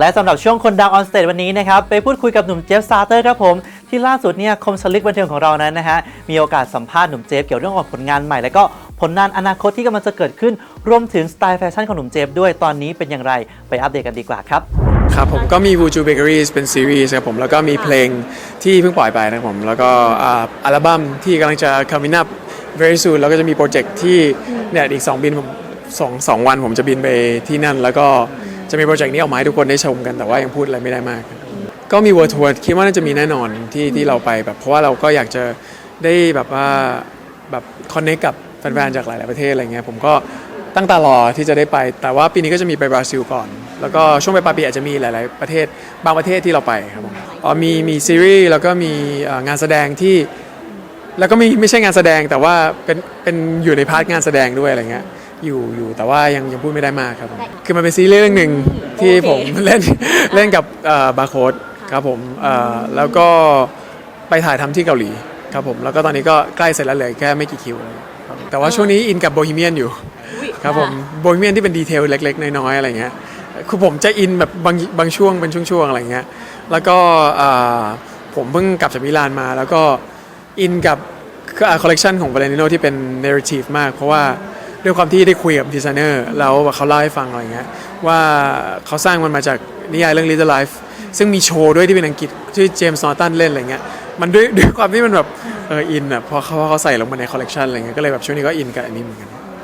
และสำหรับช่วงคนดังออนสเตจวันนี้นะครับไปพูดคุยกับหนุ่มเจฟซาเตอร์ครับผมที่ล่าสุดเนี่ยคมสลิกบันเทิงของเรานั้นนะฮะมีโอกาสสัมภาษณ์หนุ่มเจฟเกี่ยวเรื่องของผลงานใหม่ และก็ผลงานอนาคตที่กำลังจะเกิดขึ้นรวมถึงสไตล์แฟชั่นของหนุ่มเจฟด้วยตอนนี้เป็นอย่างไรไปอัปเดตกันดีกว่าครับครับผมก็มี Wuju Bakeries เป็นซีรีส์ครับผมแล้วก็มีเพลงที่เพิ่งปล่อยไปนะครับผมแล้วก็อัลบั้มที่กำลังจะ coming up very soon แล้วก็จะมีโปรเจกต์ที่เนี่ยอีก 2 บินผมสองสองวันผมจะบินไปที่นั่นแล้วก็ จะมีโปรเจกต์นี้ออกมาให้ทุกคนได้ชมกันแต่ว่ายังพูดอะไรไม่ได้มาก ก็มี World Tour คิดว่าน่าจะมีแน่นอนที่ที่เราไปแบบเพราะว่าเราก็อยากจะได้แบบว่าแบบคอนเนคกับแฟนๆจากหลาย ๆ ประเทศอะไรเงี้ยผมก็ตั้งตารอที่จะได้ไป แต่ว่าปีนี้ก็จะมีไปบราซิลก่อน แล้วก็ช่วงไปลายปีอาจจะมีหลาย ๆ ประเทศ บางประเทศที่เราไปครับผมอ๋อมีมีซีรีส์แล้วก็มีงานแสดงที่ แล้วก็มีไม่ใช่งานแสดงแต่ว่าเป็นเป็นอยู่ในพาร์ทงานแสดงด้วยอะไรเงี้ย อยู่อยู่แต่ว่ายังยังพูดไม่ได้มากครับผมคือมันเป็นซีรีส์เรื่องหนึ่งที่ผมเล่นเล่นกับบาร์โค้ดครับผมเอ่อแล้วก็ไปถ่ายทำที่เกาหลีครับผมแล้วก็ตอนนี้ก็ใกล้เสร็จแล้วเหลยแค่ไม่กี่คิวเลยครับแต่ว่าช่วงนี้อินกับโบฮีเมียนอยู่ครับผมโบฮีเมียนที่เป็นดีเทลเล็ก ๆ น้อยๆอะไรเงี้ยคือผมจะอินแบบบางบางช่วงเป็นช่วงๆอะไรเงี้ยแล้วก็เอ่อผมเพิ่งกลับจากมิลานมา แล้วก็อินกับคอลเลกชันของ Valentino ที่เป็น narrative มาก เพราะว่า ด้วยความที่ได้คุยกับดีไซเนอร์แล้วเขาเล่าให้ฟังอะไรเงี้ยว่าเขาสร้างมันมาจากนิยายเรื่อง Little Life ซึ่งมีโชว์ด้วยที่เป็นอังกฤษชื่อเจมส์นอร์ตันเล่นอะไรเงี้ยมันด้วยด้วยความที่มันแบบเอออินอะเพราะเขาเขาใส่ลงมาในคอลเลกชันอะไรเงี้ยก็เลยแบบช่วงนี้ก็อินกับอันนี้เหมือนกัน